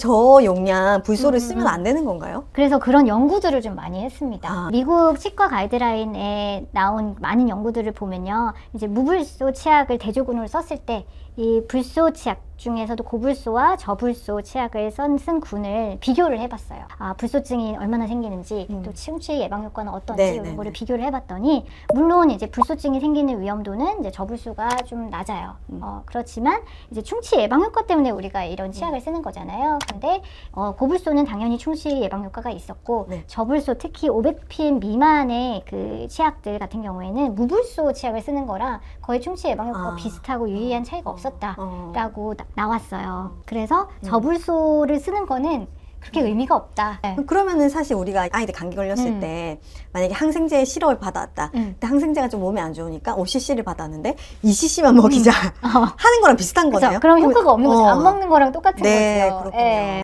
저 용량 불소를 음, 쓰면 음. 안 되는 건가요? 그래서 그런 연구들을 좀 많이 했습니다. 아. 미국 치과 가이드라인에 나온 많은 연구들을 보면요. 이제 무불소 치약을 대조군으로 썼을 때 이 불소 치약 중에서도 고불소와 저불소 치약을 쓴, 쓴 군을 비교를 해봤어요. 아, 불소증이 얼마나 생기는지 음. 또 충치 예방 효과는 어떤지 네, 이런 네, 거를 네. 비교를 해봤더니 물론 이제 불소증이 생기는 위험도는 이제 저불소가 좀 낮아요. 음. 어, 그렇지만 이제 충치 예방 효과 때문에 우리가 이런 치약을 쓰는 거잖아요. 근데 어, 고불소는 당연히 충치 예방 효과가 있었고 네. 저불소 특히 500ppm 미만의 그 치약들 같은 경우에는 무불소 치약을 쓰는 거랑 거의 충치 예방 효과 아. 비슷하고 유의한 차이가 어. 없었다라고 어. 나, 나왔어요. 그래서 음. 저불소를 쓰는 거는 그렇게 의미가 없다. 네. 그러면은 사실 우리가 아이들 감기 걸렸을 음. 때 만약에 항생제 시럽을 받았다. 음. 근데 항생제가 좀 몸에 안 좋으니까 5cc를 받았는데 2cc만 먹이자 어. 하는 거랑 비슷한 그죠? 거네요. 그럼 효과가 없는 거죠. 어. 안 먹는 거랑 똑같은 네, 거죠. 그렇군요. 예.